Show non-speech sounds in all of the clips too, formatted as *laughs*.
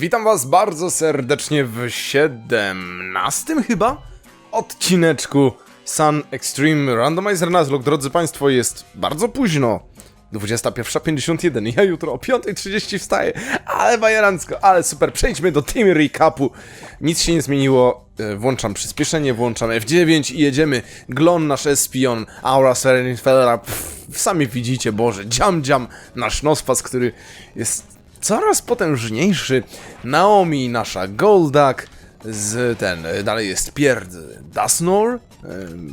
Witam was bardzo serdecznie w 17 chyba odcineczku Sun Extreme Randomizer Nuzlocke. Drodzy Państwo, jest bardzo późno. 21.51. Ja jutro o 5.30 wstaję, ale bajerancko, ale super. Przejdźmy do team recapu. Nic się nie zmieniło. E, Włączam przyspieszenie, włączam F9 i jedziemy. Glon, nasz Espion, Aura Serenifera. Sami widzicie, Boże, dziam dziam, nasz Nospas, który jest coraz potężniejszy. Naomi, nasza Goldak, z ten, dalej jest Pierd Dasnor,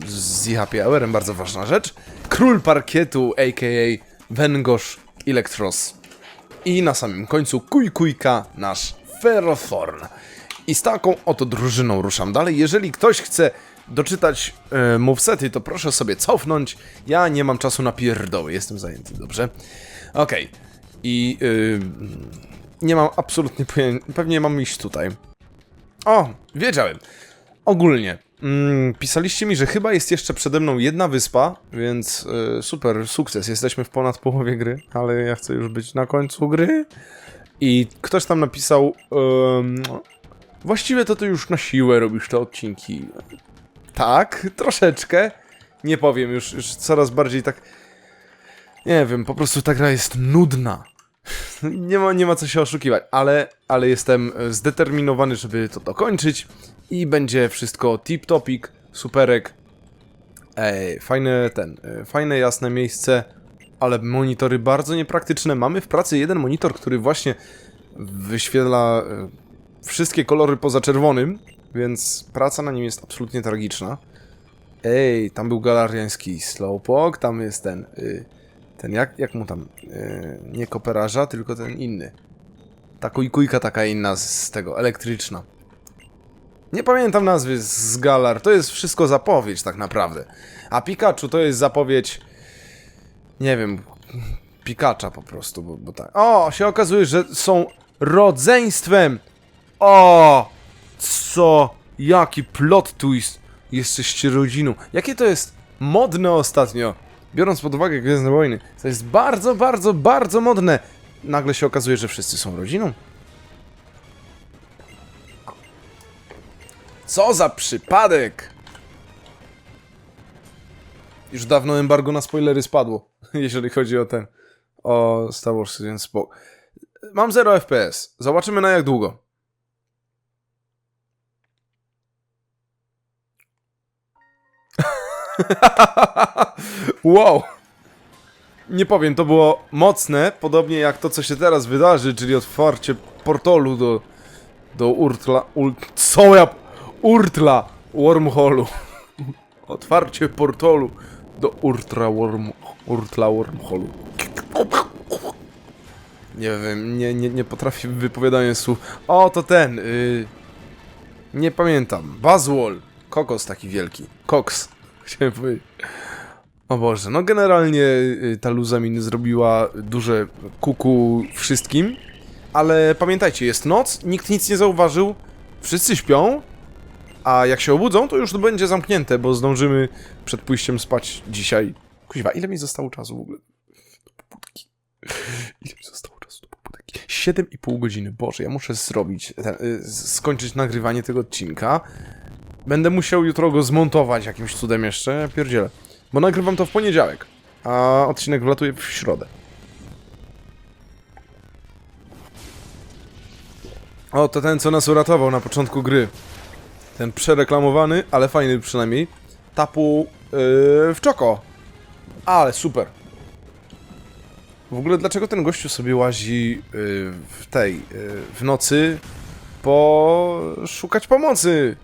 z Happy Hourem, bardzo ważna rzecz. Król parkietu, a.k.a. Wengosz Electros. I na samym końcu Kujkujka, nasz Ferrothorn. I z taką oto drużyną ruszam dalej. Jeżeli ktoś chce doczytać e, movesety, to proszę sobie cofnąć. Ja nie mam czasu na pierdoły, jestem zajęty, dobrze? Okej. I y, nie mam absolutnie pojęcia. Pewnie mam iść tutaj. O, wiedziałem. Ogólnie. Mm, pisaliście mi, że chyba jest jeszcze przede mną jedna wyspa, więc y, super, sukces. Jesteśmy w ponad połowie gry, ale ja chcę już być na końcu gry. I ktoś tam napisał. właściwie to ty już na siłę robisz te odcinki. Tak, troszeczkę. Nie powiem, już, już coraz bardziej tak. Nie wiem, po prostu ta gra jest nudna. *laughs* Nie ma, nie ma co się oszukiwać, ale, ale jestem e, zdeterminowany, żeby to dokończyć i będzie wszystko tip-topik, superek. Ej, fajne ten, e, fajne jasne miejsce, ale monitory bardzo niepraktyczne. Mamy w pracy jeden monitor, który właśnie wyświetla e, wszystkie kolory poza czerwonym, więc praca na nim jest absolutnie tragiczna. Ej, tam był galariański slowpoke, tam jest ten, y, ten jak, jak mu tam, y, nie koperaża, tylko ten inny. Ta kujkujka taka inna z, z tego, elektryczna. Nie pamiętam nazwy z, Galar, to jest wszystko zapowiedź tak naprawdę. A Pikachu to jest zapowiedź, nie wiem, Pikacha po prostu, bo, bo tak. O, się okazuje, że są rodzeństwem! O! Co? Jaki plot twist! Jesteście rodziną. Jakie to jest modne ostatnio? Biorąc pod uwagę Gwiezdne Wojny, to jest bardzo, bardzo, bardzo modne. Nagle się okazuje, że wszyscy są rodziną. Co za przypadek! Już dawno embargo na spoilery spadło, *laughs* jeżeli chodzi o ten, o Star Wars, więc spoko. Mam 0 FPS. Zobaczymy na jak długo. *laughs* wow! Nie powiem, to było mocne, podobnie jak to, co się teraz wydarzy, czyli otwarcie portolu do, do Urtla, ul, co ja, Urtla Wormholu. *laughs* Otwarcie portolu do Urtra Worm, Urtla Wormholu. Nie wiem, nie, nie, nie potrafię wypowiadania słów. O, to ten, y, nie pamiętam, Buzzwall, kokos taki wielki, koks, chciałem powiedzieć. O Boże, no generalnie y, ta Luzamin zrobiła duże kuku wszystkim, ale pamiętajcie, jest noc, nikt nic nie zauważył, wszyscy śpią, a jak się obudzą, to już to będzie zamknięte, bo zdążymy przed pójściem spać dzisiaj. Kuźwa, ile mi zostało czasu w ogóle? Do pobudki. Ile mi zostało czasu do pobudki? 7,5 godziny, Boże, ja muszę zrobić, y, skończyć nagrywanie tego odcinka. Będę musiał jutro go zmontować jakimś cudem jeszcze, pierdzielę. Bo nagrywam to w poniedziałek, a odcinek wlatuje w środę. O, to ten, co nas uratował na początku gry. Ten przereklamowany, ale fajny przynajmniej. Tapu yy, w czoko. Ale super. W ogóle dlaczego ten gościu sobie łazi yy, w tej, yy, w nocy po szukać pomocy?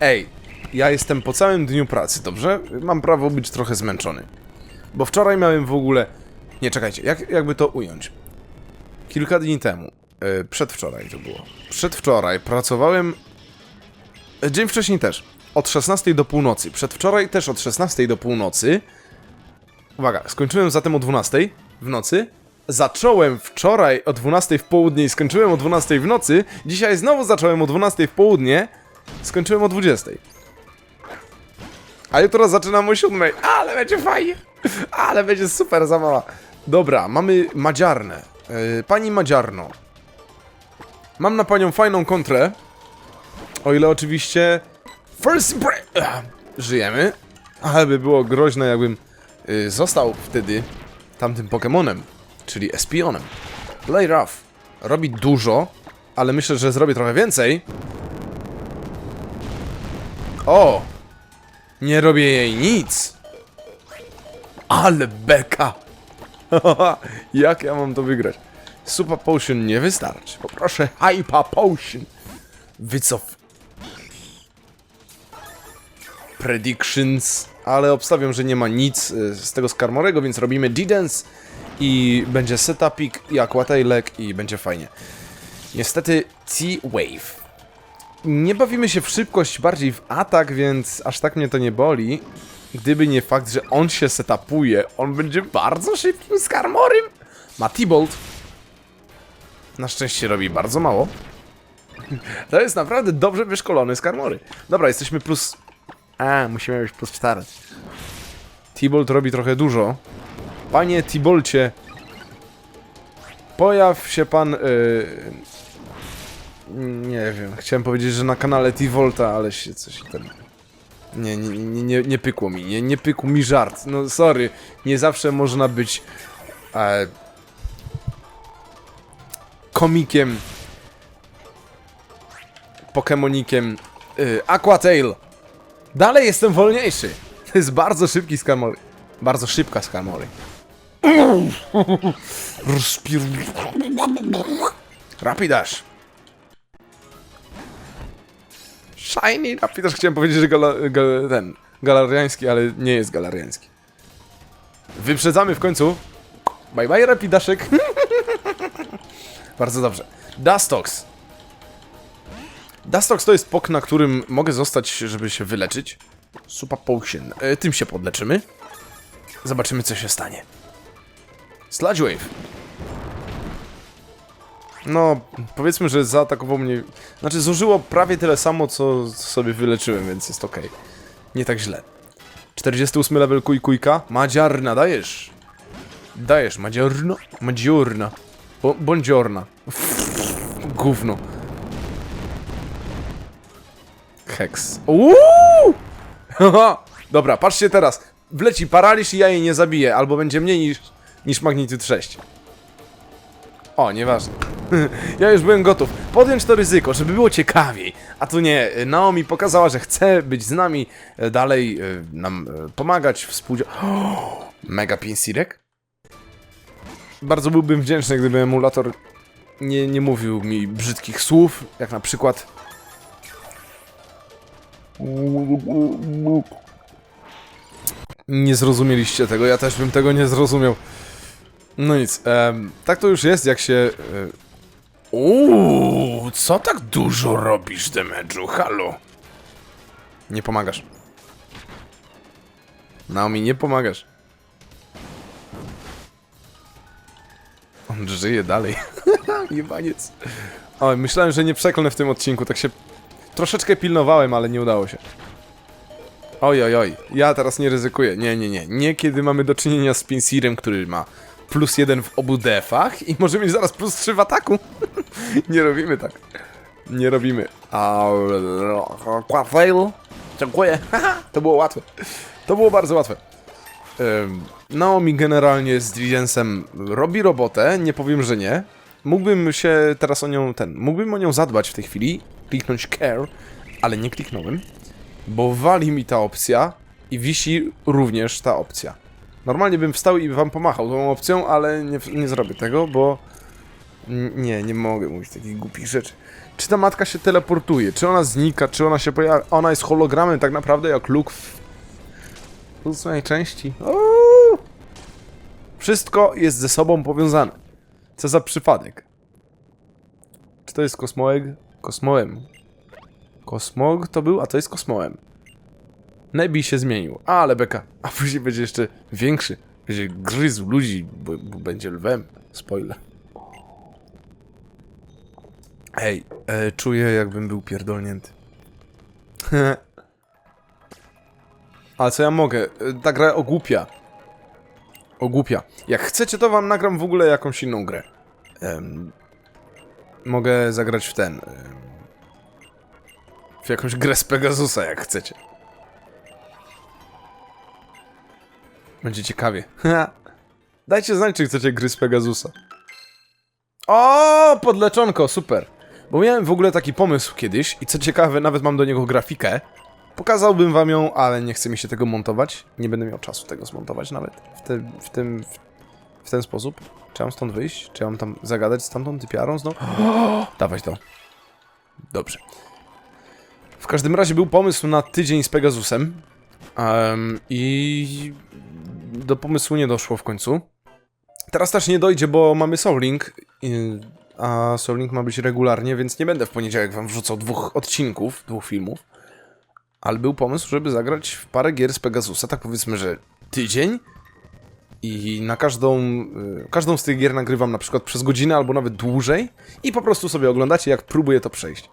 Ej, ja jestem po całym dniu pracy, dobrze? Mam prawo być trochę zmęczony. Bo wczoraj miałem w ogóle... Nie, czekajcie, jak, jakby to ująć? Kilka dni temu, yy, przedwczoraj to było. Przedwczoraj pracowałem... e, Dzień wcześniej też. Od 16 do północy. Przedwczoraj też od 16 do północy. Uwaga, skończyłem zatem o 12 w nocy. Zacząłem wczoraj o 12 w południe i skończyłem o 12 w nocy. Dzisiaj znowu zacząłem o 12 w południe. Skończyłem o 20. A jutro zaczynam o 7. Ale będzie fajnie. Ale będzie super zabawa. Dobra, mamy Madziarnę. Yy, pani Madziarno. Mam na panią fajną kontrę. O ile oczywiście... First break! Żyjemy. Ale by było groźne, jakbym y, został wtedy tamtym Pokemonem, czyli Espionem. Play rough. Robi dużo, ale myślę, że zrobię trochę więcej. O! Nie robię jej nic. Ale beka! *laughs* Jak ja mam to wygrać? Super Potion nie wystarczy. Poproszę Hyper Potion. Wycof. Predictions. Ale obstawiam, że nie ma nic y, z tego skarmorego, więc robimy G-Dance i będzie setupik i Aquatailek i będzie fajnie. Niestety T-Wave. Nie bawimy się w szybkość, bardziej w atak, więc aż tak mnie to nie boli. Gdyby nie fakt, że on się setupuje, on będzie bardzo szybkim skarmorym. Ma T-Bolt. Na szczęście robi bardzo mało. *laughs* To jest naprawdę dobrze wyszkolony skarmory. Dobra, jesteśmy plus... A, musimy być plus 4. T-Bolt robi trochę dużo. Panie T-Bolcie, pojaw się pan... Yy... Nie wiem, chciałem powiedzieć, że na kanale T-Volta, ale się coś tam... Nie, nie, nie, nie, nie pykło mi, nie, nie pykł mi żart. No sorry, nie zawsze można być e, komikiem, pokemonikiem, y, Aquatail. Dalej jestem wolniejszy. To jest bardzo szybki Skarmory. Bardzo szybka Skarmory. Rapidash. Shiny Rapidash. Chciałem powiedzieć, że gala, gala, ten, galariański, ale nie jest galariański. Wyprzedzamy w końcu. Bye bye Rapidaszek. *laughs* Bardzo dobrze. Dustox. Dustox to jest pok, na którym mogę zostać, żeby się wyleczyć. Super Potion. E, tym się podleczymy. Zobaczymy, co się stanie. Sludge Wave. No, powiedzmy, że zaatakował mnie... Znaczy, zużyło prawie tyle samo, co sobie wyleczyłem, więc jest ok. Nie tak źle. 48 level kuj kujka. Madziarna, dajesz. Dajesz, madziorno? Madziorna. Bo. Gówno. Heks. Uuu! *laughs* Dobra, patrzcie teraz. Wleci paraliż i ja jej nie zabiję, albo będzie mniej niż, niż magnitude 6. O, nieważne. *laughs* ja już byłem gotów. Podjąć to ryzyko, żeby było ciekawiej. A tu nie, Naomi pokazała, że chce być z nami e, dalej, e, nam e, pomagać, współdziałać. *gasps* Mega pinsirek? Bardzo byłbym wdzięczny, gdyby emulator nie, nie mówił mi brzydkich słów, jak na przykład Nie zrozumieliście tego, ja też bym tego nie zrozumiał. No nic, tak to już jest, jak się... Uuu, co tak dużo robisz, Demedżu? Halo? Nie pomagasz. Naomi, nie pomagasz. On żyje dalej. *laughs* Jebaniec. O, myślałem, że nie przeklnę w tym odcinku, tak się troszeczkę pilnowałem, ale nie udało się. Oj, oj, oj, ja teraz nie ryzykuję. Nie, nie, nie. Nie kiedy mamy do czynienia z Pinsirem, który ma plus jeden w obu defach i może mieć zaraz plus trzy w ataku. *laughs* nie robimy tak. Nie robimy. Quafail. Dziękuję. to było łatwe. To było bardzo łatwe. Naomi generalnie z Dridensem robi robotę, nie powiem, że nie. Mógłbym się teraz o nią, ten, mógłbym o nią zadbać w tej chwili, kliknąć care, ale nie kliknąłem, bo wali mi ta opcja i wisi również ta opcja. Normalnie bym wstał i wam pomachał tą opcją, ale nie, nie zrobię tego, bo nie, nie mogę mówić takich głupich rzeczy. Czy ta matka się teleportuje? Czy ona znika? Czy ona się pojawia? Ona jest hologramem tak naprawdę jak Luke w ósmej części. Uuu! Wszystko jest ze sobą powiązane. Co za przypadek. Czy to jest kosmoeg? Kosmoem. Kosmog to był, a to jest kosmoem. Nebi się zmienił, ale beka. A później będzie jeszcze większy. Będzie gryzł ludzi, bo, bo będzie lwem. Spoiler. Ej, e, czuję jakbym był pierdolnięty. *laughs* Ale co ja mogę? E, Ta gra ogłupia. Ogłupia. Jak chcecie, to wam nagram w ogóle jakąś inną grę. Mogę zagrać w ten. W jakąś grę z Pegasusa, jak chcecie. Będzie ciekawie. Dajcie znać, czy chcecie gry z Pegasusa. O, podleczonko, super. Bo miałem w ogóle taki pomysł kiedyś i co ciekawe, nawet mam do niego grafikę. Pokazałbym wam ją, ale nie chce mi się tego montować. Nie będę miał czasu tego zmontować nawet w, te, w tym, w, w ten sposób. Czy mam stąd wyjść? Czy mam tam zagadać z tamtą typiarą znowu? *gasps* Dawać to. Dobrze. W każdym razie był pomysł na tydzień z Pegasusem. em, I do pomysłu nie doszło w końcu. Teraz też nie dojdzie, bo mamy Soul Link, y, a Soul Link ma być regularnie, więc nie będę w poniedziałek wam wrzucał dwóch odcinków, dwóch filmów. Ale był pomysł, żeby zagrać w parę gier z Pegasusa, tak powiedzmy, że tydzień. I na każdą, y, każdą z tych gier nagrywam na przykład przez godzinę albo nawet dłużej. I po prostu sobie oglądacie, jak próbuję to przejść.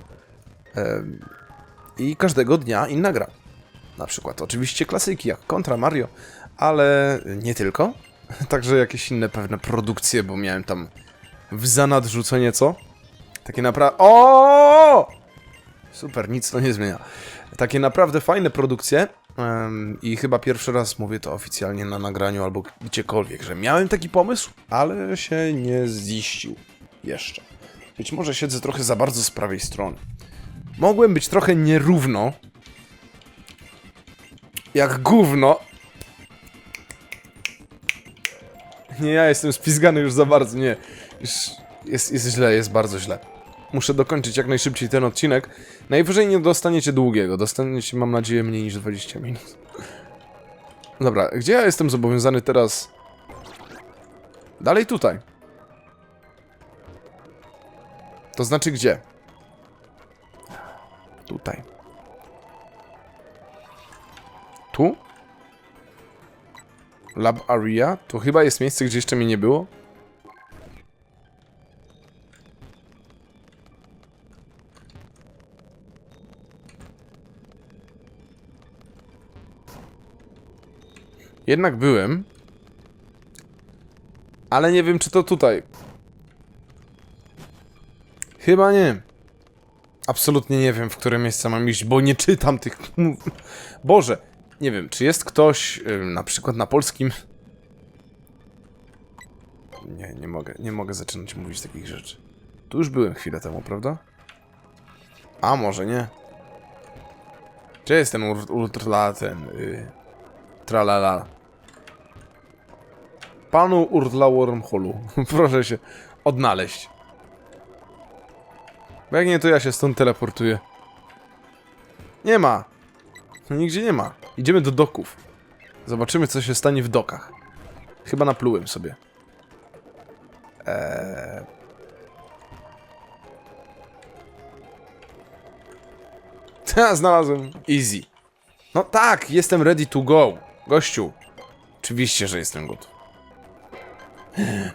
I każdego dnia inna gra. Na przykład oczywiście klasyki jak Contra, Mario, ale nie tylko. *laughs* Także jakieś inne pewne produkcje, bo miałem tam w zanadrzu co nieco. Takie naprawdę... O! Super, nic to nie zmienia. Takie naprawdę fajne produkcje. em, I chyba pierwszy raz mówię to oficjalnie na nagraniu albo gdziekolwiek, że miałem taki pomysł, ale się nie ziścił. Jeszcze. Być może siedzę trochę za bardzo z prawej strony. Mogłem być trochę nierówno. Jak gówno. Nie, ja jestem spizgany już za bardzo, nie. Już jest, jest źle, jest bardzo źle. Muszę dokończyć jak najszybciej ten odcinek. Najwyżej nie dostaniecie długiego, dostaniecie mam nadzieję mniej niż 20 minut. Dobra, gdzie ja jestem zobowiązany teraz? Dalej tutaj. To znaczy gdzie? Tutaj. Tu? Lab Area? To chyba jest miejsce, gdzie jeszcze mnie nie było? Jednak byłem. Ale nie wiem, czy to tutaj. Chyba nie. Absolutnie nie wiem, w które miejsce mam iść, bo nie czytam tych. *laughs* Boże, nie wiem, czy jest ktoś na przykład na polskim. Nie, nie mogę, nie mogę zaczynać mówić takich rzeczy. Tu już byłem chwilę temu, prawda? A może nie. Gdzie jest ten ultra ten. Yy, tralala. Panu Urtla Wormholu. *laughs* Proszę się odnaleźć. Bo jak nie, to ja się stąd teleportuję. Nie ma. No, Nigdzie nie ma. Idziemy do doków. Zobaczymy, co się stanie w dokach. Chyba naplułem sobie. Eee... *laughs* Znalazłem. Easy. No tak, jestem ready to go. Gościu. Oczywiście, że jestem gotów.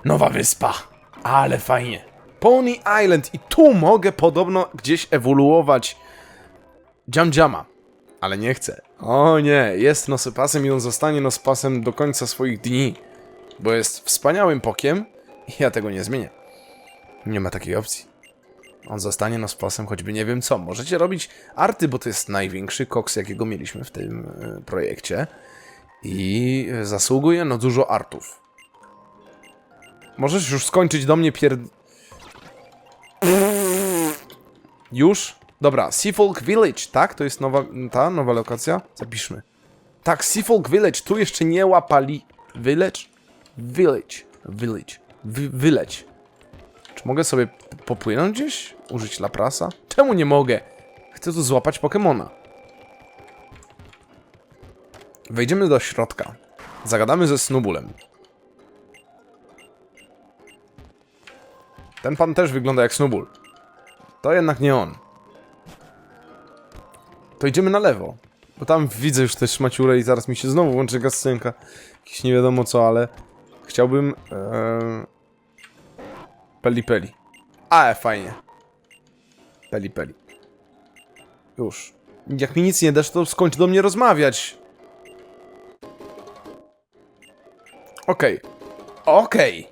Nowa wyspa. Ale fajnie. Pony Island. I tu mogę podobno gdzieś ewoluować Jam Jama. Ale nie chcę. O nie, jest nosopasem i on zostanie nosopasem do końca swoich dni. Bo jest wspaniałym pokiem i ja tego nie zmienię. Nie ma takiej opcji. On zostanie nosopasem, choćby nie wiem co. Możecie robić arty, bo to jest największy koks, jakiego mieliśmy w tym e, projekcie. I zasługuje na dużo artów. Możesz już skończyć do mnie pierd... Już? Dobra, Seafolk Village, tak? To jest nowa, ta nowa lokacja? Zapiszmy. Tak, Seafolk Village, tu jeszcze nie łapali... Village? Village. Village. Wy, village. Czy mogę sobie popłynąć gdzieś? Użyć laprasa? Czemu nie mogę? Chcę tu złapać Pokemona. Wejdziemy do środka. Zagadamy ze Snubulem. Ten pan też wygląda jak Snubul. To jednak nie on. To idziemy na lewo. Bo tam widzę już też maciurę i zaraz mi się znowu łączy gascenka. Jakiś nie wiadomo co, ale chciałbym... Ee... Peli peli. A, fajnie. Peli peli. Już. Jak mi nic nie dasz, to skończ do mnie rozmawiać. Okej. Okej.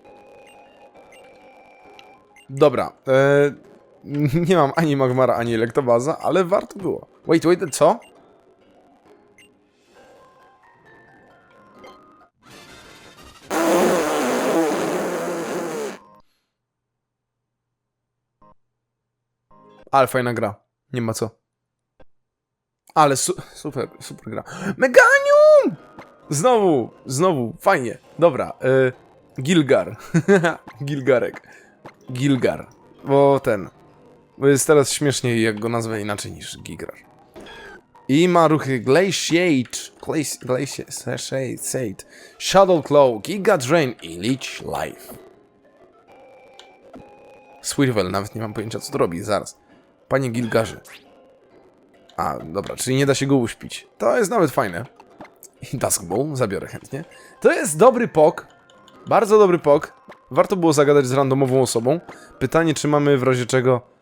Dobra. E, *laughs* Nie mam ani Magmara, ani Elektobaza, ale warto było. Wait, wait, co? Ale fajna gra. Nie ma co. Ale su super, super gra. Meganium! Znowu, znowu, fajnie. Dobra, y Gilgar. *laughs* Gilgarek. Gilgar. Bo ten. Bo jest teraz śmieszniej, jak go nazwę inaczej niż Gigar. I ma ruchy Glaciate, Glaci- Glaciate, Shadow Claw, Giga Drain i Leech Life. Sweetwell, nawet nie mam pojęcia co to robi, zaraz. Panie Gilgarze. A, dobra, czyli nie da się go uśpić. To jest nawet fajne. I Dusk Ball, zabiorę chętnie. To jest dobry pok. Bardzo dobry pok. Warto było zagadać z randomową osobą. Pytanie, czy mamy w razie czego...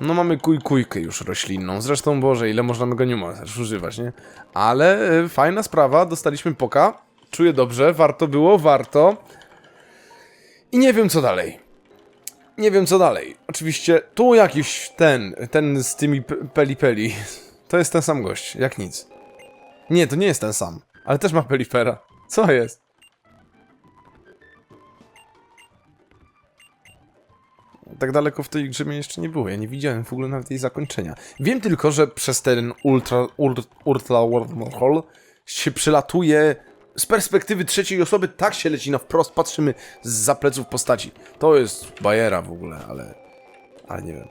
No mamy kujkujkę już roślinną. Zresztą, Boże, ile można megoniuma też używać, nie? Ale e, fajna sprawa, dostaliśmy poka. Czuję dobrze, warto było, warto. I nie wiem co dalej. Nie wiem co dalej. Oczywiście tu jakiś ten, ten z tymi p- peli peli. To jest ten sam gość, jak nic. Nie, to nie jest ten sam. Ale też ma pelifera. Co jest? Tak daleko w tej grze mnie jeszcze nie było. Ja nie widziałem w ogóle nawet jej zakończenia. Wiem tylko, że przez ten Ultra, ultra, ultra Wormhole się przelatuje z perspektywy trzeciej osoby, tak się leci na wprost, patrzymy z pleców postaci. To jest bajera w ogóle, ale... Ale nie wiem.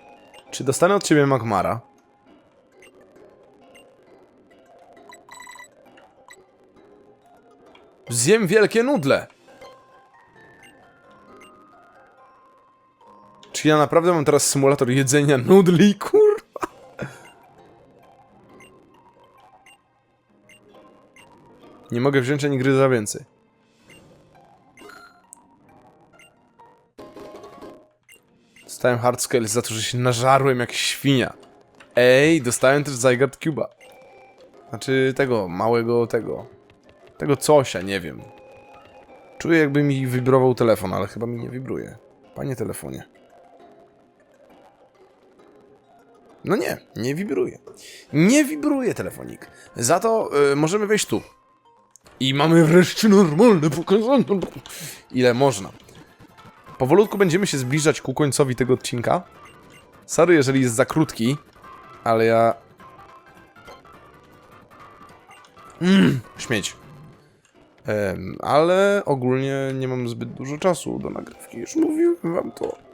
Czy dostanę od ciebie Magmara? Zjem wielkie nudle. Czy ja naprawdę mam teraz symulator jedzenia nudli, *laughs* kurwa? Nie mogę wziąć ani gry za więcej. Dostałem hardscale za to, że się nażarłem jak świnia. Ej, dostałem też Zygarde Cuba. Znaczy tego, małego tego. Tego cosia, nie wiem. Czuję jakby mi wibrował telefon, ale chyba mi nie wibruje. Panie telefonie. No nie, nie wibruje. Nie wibruje telefonik. Za to y, możemy wejść tu. I mamy wreszcie normalne pokazane. Ile można. Powolutku będziemy się zbliżać ku końcowi tego odcinka. Sorry, jeżeli jest za krótki, ale ja... Mmm, śmieć. Em, ale ogólnie nie mam zbyt dużo czasu do nagrywki. Już mówiłem wam to.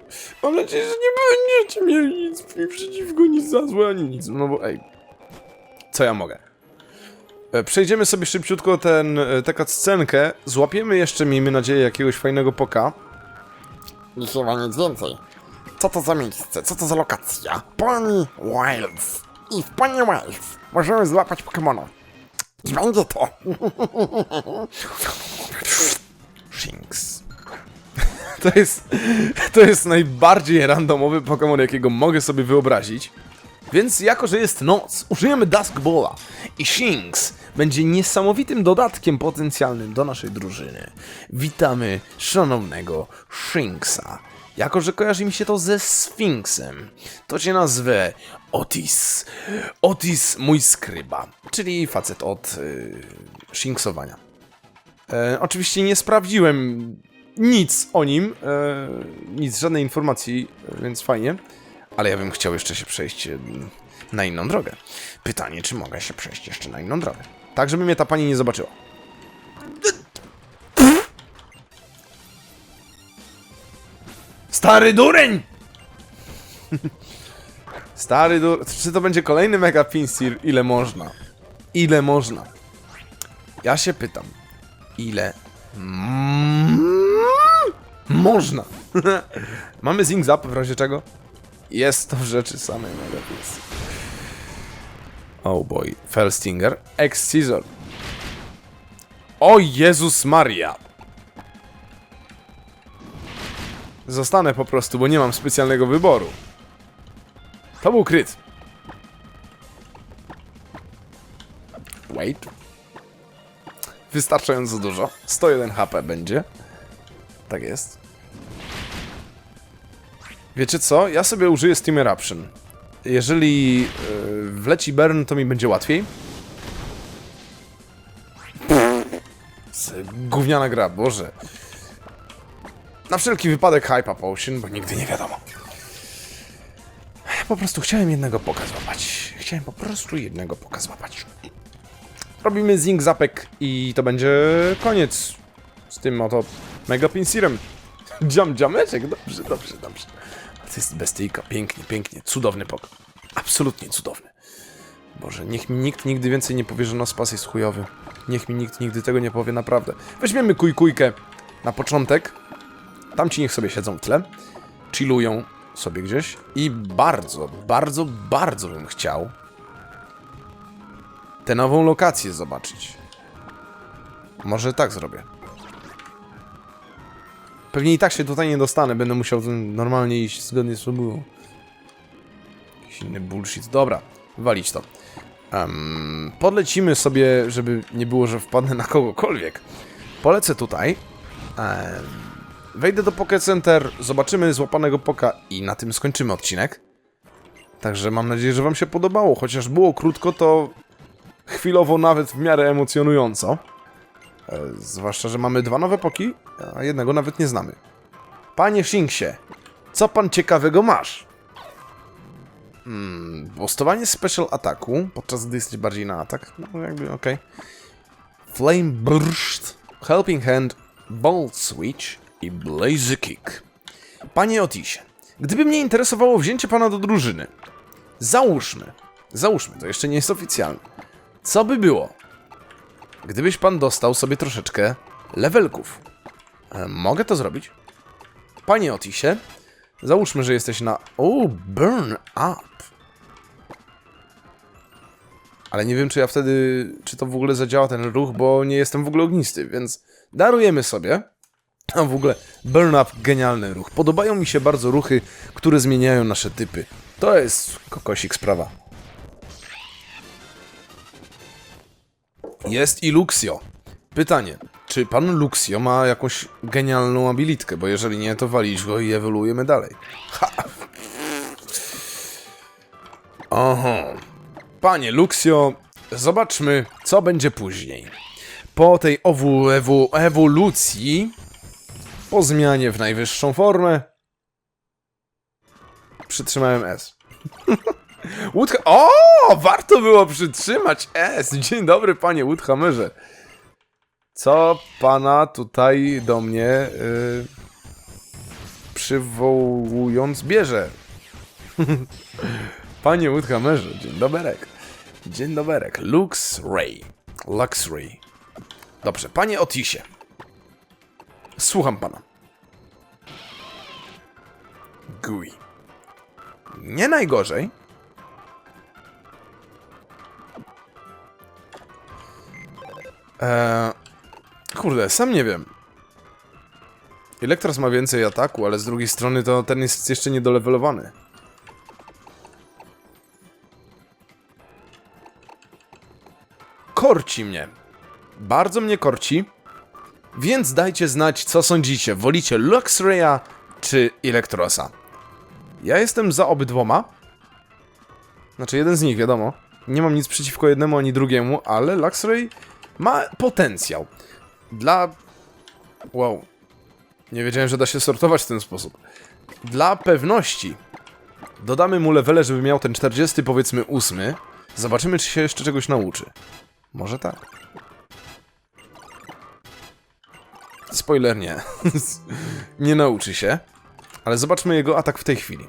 Mam nadzieję, że nie będziecie mieli nic mi przeciwko, nic za złe, ani nic. No bo ej, co ja mogę? E, Przejdziemy sobie szybciutko ten, e, tę scenkę. Złapiemy jeszcze, miejmy nadzieję, jakiegoś fajnego poka. I chyba nic więcej. Co to za miejsce? Co to za lokacja? Pony Wilds. I w Pony Wilds możemy złapać Pokemona. I będzie to. *laughs* Shinx. To jest, to jest najbardziej randomowy Pokémon, jakiego mogę sobie wyobrazić. Więc jako, że jest noc, użyjemy Dusk Balla i Shinx będzie niesamowitym dodatkiem potencjalnym do naszej drużyny. Witamy szanownego Shinxa. Jako, że kojarzy mi się to ze Sfinksem, to cię nazwę Otis. Otis mój skryba, czyli facet od yy. E, oczywiście nie sprawdziłem nic o nim, e, nic, żadnej informacji, więc fajnie. Ale ja bym chciał jeszcze się przejść e, na inną drogę. Pytanie, czy mogę się przejść jeszcze na inną drogę? Tak, żeby mnie ta pani nie zobaczyła. Stary dureń! Stary dur... Czy to będzie kolejny Mega Pinsir? Ile można? Ile można? Ja się pytam, ile mm, można? *laughs* Mamy Zing Zap w razie czego? Jest to w rzeczy samej Megapix. Oh boy. Fellstinger. X-Scissor. O Jezus Maria! Zostanę po prostu, bo nie mam specjalnego wyboru. To był kryt. Wait. Wystarczająco dużo. 101 HP będzie. Tak jest. Wiecie co? Ja sobie użyję Steam Eruption. Jeżeli yy, wleci Burn, to mi będzie łatwiej. Gówniana gra, boże. Na wszelki wypadek Hype Potion, bo nigdy nie wiadomo. Po prostu chciałem jednego poka złapać. Chciałem po prostu jednego poka złapać. Robimy zing zapek i to będzie koniec z tym oto mega pinsirem. *laughs* Dziam dziameczek, dobrze, dobrze, dobrze. To jest bestyjka, pięknie, pięknie, cudowny pok. Absolutnie cudowny. Boże, niech mi nikt nigdy więcej nie powie, że Nospas jest chujowy. Niech mi nikt nigdy tego nie powie, naprawdę. Weźmiemy kujkujkę na początek. Tamci niech sobie siedzą w tle. Chillują sobie gdzieś. I bardzo, bardzo, bardzo bym chciał tę nową lokację zobaczyć. Może tak zrobię. Pewnie i tak się tutaj nie dostanę, będę musiał normalnie iść zgodnie z fabułą. Jakiś inny bullshit. Dobra, walić to. Em, podlecimy sobie, żeby nie było, że wpadnę na kogokolwiek. Polecę tutaj. Em, wejdę do Pocket Center, zobaczymy złapanego poka i na tym skończymy odcinek. Także mam nadzieję, że wam się podobało. Chociaż było krótko, to chwilowo nawet w miarę emocjonująco. E, zwłaszcza, że mamy dwa nowe poki, a jednego nawet nie znamy. Panie Shinksie, co pan ciekawego masz? Hmm, boostowanie special ataku, podczas gdy jesteś bardziej na atak. No jakby okej. Flame Burst, Helping Hand, Bolt Switch i Blaze Kick. Panie Otisie, gdyby mnie interesowało wzięcie pana do drużyny, załóżmy, załóżmy, to jeszcze nie jest oficjalne, co by było, gdybyś pan dostał sobie troszeczkę levelków? E, mogę to zrobić? Panie Otisie, załóżmy, że jesteś na... O, burn up. Ale nie wiem, czy ja wtedy... Czy to w ogóle zadziała ten ruch, bo nie jestem w ogóle ognisty, więc darujemy sobie. A w ogóle burn up, genialny ruch. Podobają mi się bardzo ruchy, które zmieniają nasze typy. To jest kokosik sprawa. Jest i Luxio. Pytanie, czy pan Luxio ma jakąś genialną abilitkę? Bo jeżeli nie, to walić go i ewoluujemy dalej. Ha! Oho. Panie Luxio, zobaczmy, co będzie później. Po tej owu, ewu, ewolucji, po zmianie w najwyższą formę, przytrzymałem S. *laughs* Woodha... O! Warto było przytrzymać S! Dzień dobry, panie Woodhammerze. Co pana tutaj do mnie yy, przywołując bierze? *laughs* panie Woodhammerze, dzień doberek. Dzień doberek. Lux Ray. Lux Ray. Dobrze, panie Otisie. Słucham pana. Gui. Nie najgorzej. Eee, kurde, sam nie wiem. Elektros ma więcej ataku, ale z drugiej strony to ten jest jeszcze niedolewelowany. Korci mnie. Bardzo mnie korci. Więc dajcie znać, co sądzicie. Wolicie Luxraya czy Elektrosa? Ja jestem za obydwoma. Znaczy, jeden z nich, wiadomo. Nie mam nic przeciwko jednemu ani drugiemu, ale Luxray ma potencjał. Dla. Wow. Nie wiedziałem, że da się sortować w ten sposób. Dla pewności dodamy mu levele, żeby miał ten 40, powiedzmy 8. Zobaczymy, czy się jeszcze czegoś nauczy. Może tak. Spoiler nie. *laughs* nie nauczy się. Ale zobaczmy jego atak w tej chwili.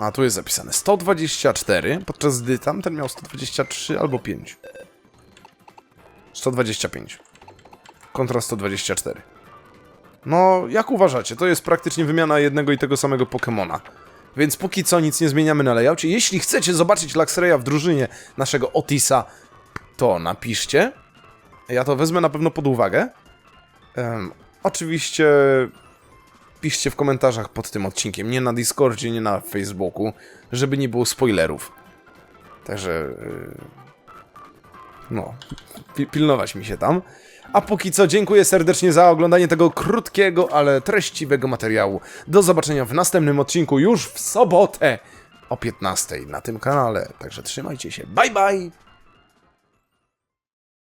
A, tu jest zapisane 124, podczas gdy tamten miał 123 albo 5. 125. Kontra 124. No, jak uważacie? To jest praktycznie wymiana jednego i tego samego Pokemona. Więc póki co nic nie zmieniamy na layoutie. Jeśli chcecie zobaczyć Luxraya w drużynie naszego Otisa, to napiszcie. Ja to wezmę na pewno pod uwagę. Em, oczywiście piszcie w komentarzach pod tym odcinkiem, nie na Discordzie, nie na Facebooku, żeby nie było spoilerów. Także yy, no, pi- pilnować mi się tam. A póki co dziękuję serdecznie za oglądanie tego krótkiego, ale treściwego materiału. Do zobaczenia w następnym odcinku już w sobotę o 15 na tym kanale. Także trzymajcie się. Bye bye!